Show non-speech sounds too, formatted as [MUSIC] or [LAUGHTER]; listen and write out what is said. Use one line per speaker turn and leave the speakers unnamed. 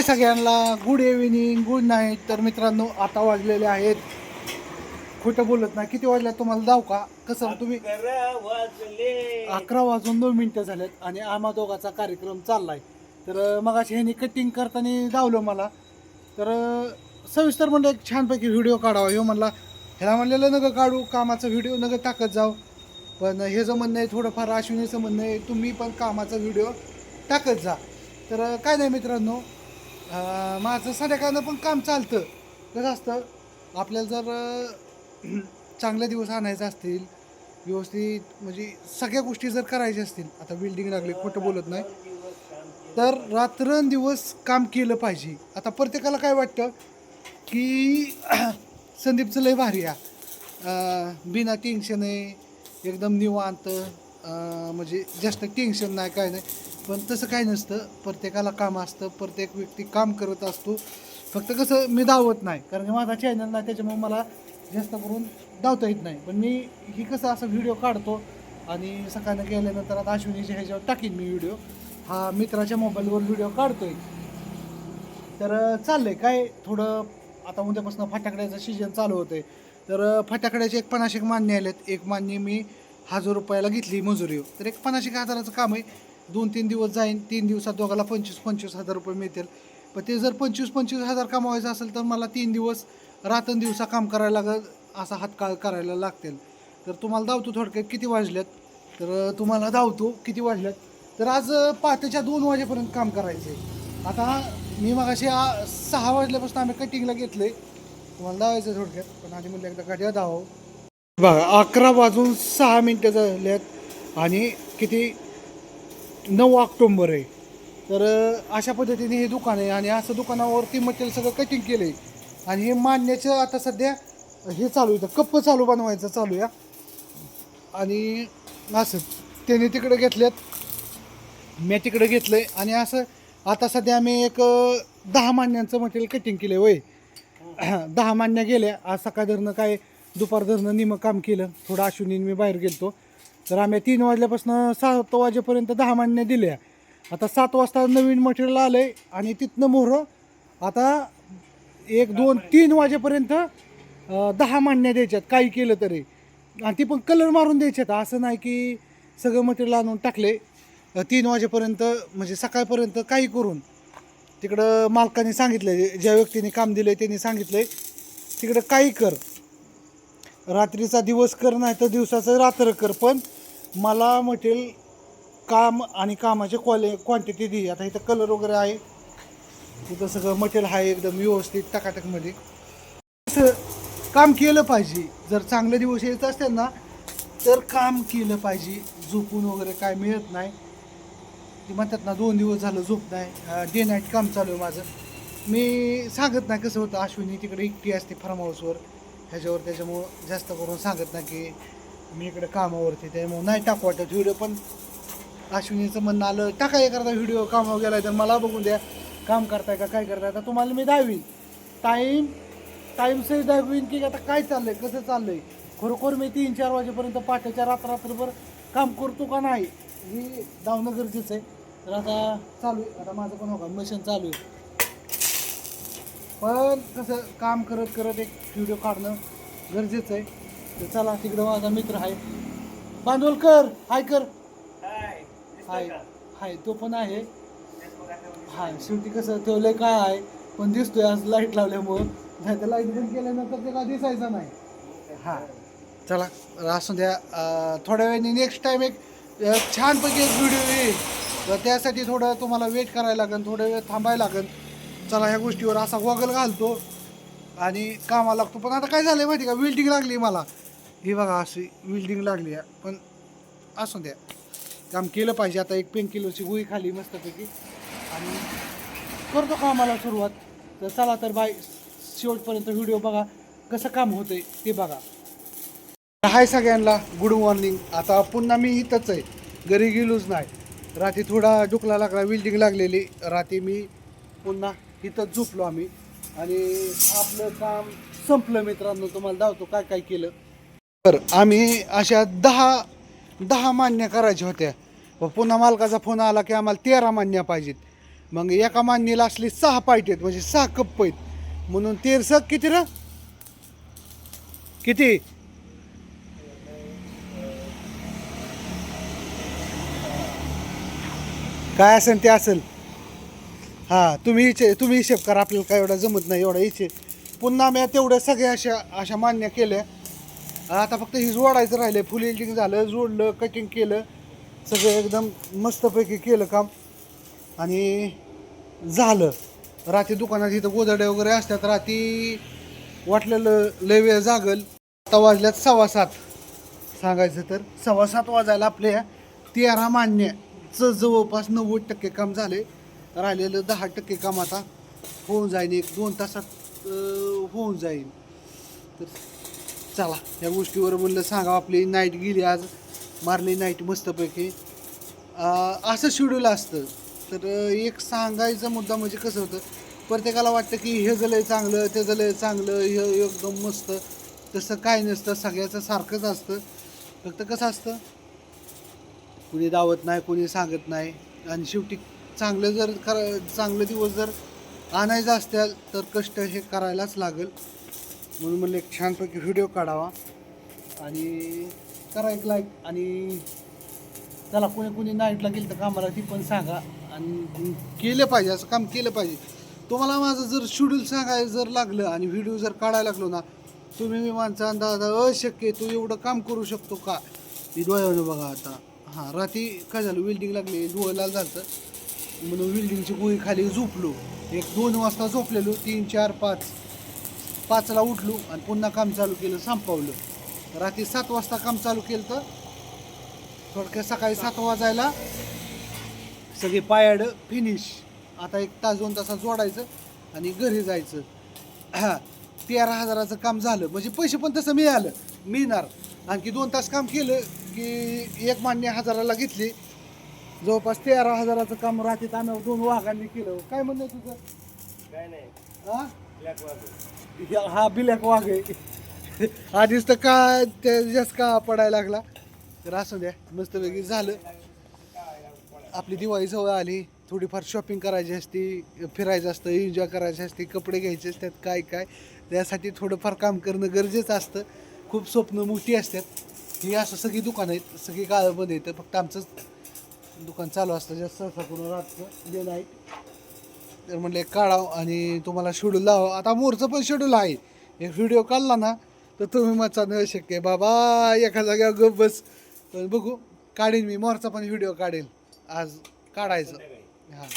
हाय सगळ्यांना. Good evening good night तर मित्रांनो आता वाजलेले आहेत. खोटं बोलत नाही. किती वाजल्या तुम्हाला? जाऊ का? कसं तुम्ही
अकरा
वाजून दोन मिनिटं झालेत आणि आम्हा दोघाचा कार्यक्रम चाललाय. तर मग ह्यानी कटिंग करताना धावलं मला. तर सविस्तर म्हणलं एक छानपैकी व्हिडिओ काढावा. ह्यो म्हणला ह्याला म्हणलेलं नगं काढू कामाचा व्हिडिओ नगं टाकत जाऊ. पण हे म्हणणं आहे थोडंफार अश्विनीचं म्हणणं आहे तुम्ही पण कामाचा व्हिडिओ टाकत जा. तर काय नाही मित्रांनो. माझं संध्याकाळनं पण काम चालतं. कसं असतं आपल्याला जर [CLEARS THROAT] चांगले दिवस आणायचे असतील व्यवस्थित म्हणजे सगळ्या गोष्टी जर करायच्या असतील आता बिल्डिंग लागली खोटं बोलत नाही तर रात्रंदिवस काम केलं पाहिजे. आता प्रत्येकाला काय वाटतं की [CLEARS THROAT] संदीपचं लय भारी आहे. बिना टेन्शन आहे एकदम निवांत म्हणजे जास्त टेन्शन नाही काय नाही. पण तसं काय नसतं. प्रत्येकाला काम असतं. प्रत्येक व्यक्ती काम करत असतो. फक्त कसं मी धावत नाही. कारण की माझा चॅनल नाही त्याच्यामुळे मला जास्त करून धावता येत नाही. पण मी ही कसं असं व्हिडिओ काढतो आणि सकाळनं गेल्यानंतर आता अश्विनीच्या ह्याच्यावर टाकीन मी व्हिडिओ हा मित्राच्या मोबाईलवर व्हिडिओ काढतोय. तर चाललंय. काय थोडं आता उद्यापासून फटाकड्याचं सीजन चालू होतंय. तर फटाकड्याचे एक पन्नाशेक मान्य आलेत. एक मान्य मी हजार रुपयाला घेतली मजुरी. तर एक पन्नाशेक हजाराचं काम आहे. दोन तीन दिवस जाईन तीन दिवसात दोघाला पंचवीस पंचवीस हजार रुपये मिळतील. पण ते जर पंचवीस पंचवीस हजार कमवायचं असेल तर मला तीन दिवस रात्रंदिवसा काम करायला लागत असा हातकाळ करायला लागतील. तर तुम्हाला धावतो थोडक्यात किती वाजल्यात तर तुम्हाला धावतो किती वाजल्यात तर आज पहाटेच्या दोन वाजेपर्यंत काम करायचं आहे आता मी मग सहा वाजल्यापासून आम्ही कटिंगला घेतले तुम्हाला धावायचं थोडक्यात पण आधी म्हणलं एकदा गाड्या धाव. बघा अकरा वाजून सहा मिनटं झाल्यात आणि किती नऊ ऑक्टोंबर आहे. तर अशा पद्धतीने हे दुकान आहे आणि असं दुकानावरती मटेरियल सगळं कटिंग केलं आहे आणि हे मानण्याचं आता सध्या हे चालू आहे कप्प चालू बनवायचं चालू या आणि असं त्याने तिकडे घेतल्यात. मी तिकडे आहे आणि असं आता सध्या आम्ही एक दहा मान्यांचं मटेरियल कटिंग केलं आहे वय दहा मान्या गेल्या. आज सकाळ धरणं काय दुपार धरणं निमं काम केलं. थोडं अश्विनीने मी बाहेर गेलतो. तर आम्ही तीन वाजल्यापासून सात वाजेपर्यंत दहा मान्या दिल्या. आता सात वाजता नवीन मटेरियल आलं आहे आणि तिथनं मोहरं आता एक दोन तीन वाजेपर्यंत दहा मांडण्या द्यायच्यात काही केलं तरी. आणि ती पण कलर मारून द्यायच्यात. असं नाही की सगळं मटेरियल आणून टाकले तीन वाजेपर्यंत म्हणजे सकाळपर्यंत काही करून. तिकडं मालकाने सांगितलं ज्या व्यक्तीने काम दिलं त्यांनी सांगितलं तिकडं काही कर. रात्रीचा दिवस कर नाही तर दिवसाचं रात्र कर. पण मला मटेरियल काम आणि कामाचे क्वाले क्वांटिटी दे. आता इथं कलर वगैरे आहे. इथं सगळं मटेरियल आहे एकदम व्यवस्थित टकाटकमध्ये असं काम केलं पाहिजे. जर चांगले दिवस येत असतील ना तर काम केलं पाहिजे. झोपून वगैरे काय मिळत नाही. ते म्हणतात ना दोन दिवस झालं झोप नाही. डे नाईट काम चालू आहे माझं. मी सांगत नाही कसं होतं. अश्विनी तिकडे एकटी असते फार्म हाऊसवर ह्याच्यावर त्याच्यामुळं जास्त करून सांगत नाही की मी इकडे कामावरती त्यामुळं नाही टाकू वाटत व्हिडिओ पण अश्विनीचं म्हणणं आलं टाका एखादा व्हिडिओ कामावर गेला तर मला बघून द्या. काम करताय का काय करताय? आता तुम्हाला मी दावीन टाईम टाईम सही दाखवीन की आता काय चाललंय कसं चाललंय? खरोखर मी तीन चार वाजेपर्यंत पहाटेच्या रात्र रात्रभर काम करतो का नाही हे धावणं गरजेचं आहे. तर आता चालू आहे. आता माझं पण हो मशीन चालू आहे. पण कसं काम करत करत एक व्हिडिओ काढणं गरजेचं आहे. तर चला तिकडं माझा मित्र आहे. बांदोलकर हाय कर.
हाय
हाय तो पण आहे. हाय शेवटी कसं ठेवलंय काय आहे पण दिसतोय आज लाइट लावल्यामुळं. नाही तर लाइट बंद केल्यानंतर ते काय दिसायचं नाही. हां. चला असू द्या थोड्या वेळाने नेक्स्ट टाईम एक छानपैकी एक व्हिडिओ येईल. तर त्यासाठी थोडं तुम्हाला वेट करायला लागेल थोडं वेळ थांबायला लागेल. चला ह्या गोष्टीवर असा गॉगल घालतो आणि कामा लागतो. पण आता काय झालं माहिती का? विल्डिंग लागली मला. ही बघा अशी विल्डिंग लागली आहे. पण असू द्या. काम केलं पाहिजे. आता एक पेन किलोची गोळी खाली मस्तपैकी. आणि करतो कामाला सुरुवात. तर चला तर बाय. शेवटपर्यंत व्हिडिओ बघा. कसं काम होतंय ते बघा. हाय सगळ्यांना. गुड मॉर्निंग आता पुन्हा मी इथंच आहे. घरी गेलोच नाही. रात्री थोडा डुकला लागला विल्डिंग लागलेली. रात्री मी पुन्हा तिथं झोपलो आम्ही. आणि आपलं काम संपलं मित्रांनो तुम्हाला धावतो काय काय केलं. तर आम्ही अशा दहा दहा मान्य करायच्या होत्या. व पुन्हा मालकाचा फोन आला की आम्हाला तेरा मान्य पाहिजेत. मग एका मान्यला असली सहा पाहिजेत आहेत म्हणजे सहा कप्प आहेत. म्हणून तेरस किती र? किती? काय असेल ते असेल. हां तुम्ही हिचे तुम्ही हिशेब करा आपल्याला काय एवढा जमत नाही एवढा हिचे पुन्हा मी तेवढ्या सगळ्या अशा अशा मान्य केल्या. आता फक्त ही जोडायचं राहिलं फुल एल्डिंग झालं जोडलं कटिंग केलं सगळं एकदम मस्तपैकी केलं काम. आणि झालं. रात्री दुकानात इथं गोदडे वगैरे असतात रात्री वाटलेलं लय वेळ जागल. आता वाजल्यात सव्वा सात. सांगायचं तर सव्वा सात वाजायला आपल्या तेरा मान्यचं जवळपास नव्वद टक्के काम झाले राहिलेलं दहा टक्के काम आता होऊन जाईल एक दोन तासात होऊन जाईल तर चला या गोष्टीवर म्हणलं सांगा आपली नाईट गेली आज मारली नाईट मस्तपैकी. असं शेड्यूल असतं. तर एक सांगायचा मुद्दा म्हणजे कसं होतं प्रत्येकाला वाटतं की हे झालंय चांगलं ते झालंय चांगलं हे एकदम मस्त तसं काय नसतं सगळ्याचं सारखंच असतं. फक्त कसं असतं कुणी दावत नाही कुणी सांगत नाही आणि शेवटी चांगलं जर कर चांगलं दिवस जर आणायचं असतील तर कष्ट हे करायलाच लागेल. म्हणून म्हणलं एक छानपैकी व्हिडिओ काढावा. आणि करा एक लाईक आणि त्याला कोणी कोणी नाईटला गेलं तर कामाला ती पण सांगा. आणि केलं पाहिजे असं काम केलं पाहिजे. तुम्हाला माझं जर शेड्यूल सांगायचं जर लागलं आणि व्हिडिओ जर काढायला लागलो ना तुम्ही मी माणसा अंदाज अशक्य तू एवढं काम करू शकतो का? मी डोळ्यावर बघा आता. हां रात्री काय झालं? वेल्डिंग लागली डोळ्याला झालं झालं म्हणून बिल्डिंगची गोळी खाली झोपलो. एक दोन वाजता झोपलेलो तीन चार पाच. पाचला उठलो आणि पुन्हा काम चालू केलं संपवलं. रात्री सात वाजता काम चालू केलं तर थोडक्यात सकाळी सात वाजायला सगळे पायाड फिनिश आता एक तास दोन तासात जोडायचं आणि घरी जायचं. हा [CLEARS THROAT] तेरा हजाराचं काम झालं. म्हणजे पैसे पण तसं मिळालं. मिळणार. आणखी दोन तास काम केलं की एक मान्य हजाराला घेतली. जवळपास तेरा हजाराचं काम रात्रीत आम्ही दोन वाघांनी केलं. काय म्हणणं आहे तुझं?
काय नाही.
हा?
ब्लॅक
या- हा बिलॅक वाघ आहे. आधीच तर का त्या जास्त का पडायला लागला. तर असू द्या मस्तपैकी झालं. आपली दिवाळी जवळ आली. थोडीफार शॉपिंग करायची असती फिरायचं असतं एन्जॉय करायची असते कपडे घ्यायचे असतात काय काय. त्यासाठी थोडंफार काम करणं गरजेचं असतं. खूप स्वप्न मोठी असतात. ही असं सगळी दुकानं आहेत. सगळी गाळं बंद येतं फक्त आमचंच दुकान चालू असतं जास्त कोण रातचं डे नाईट तर म्हणले काढाव आणि तुम्हाला शेड्यूल लावा आता मोरचं पण शेड्यूल आहे. एक व्हिडिओ काढला ना तर तुम्ही मचा न शक्य. बाबा एका जागेवर गप बस. पण बघू काढेन मी. मोरचा पण व्हिडिओ काढेल. आज काढायचं. हां.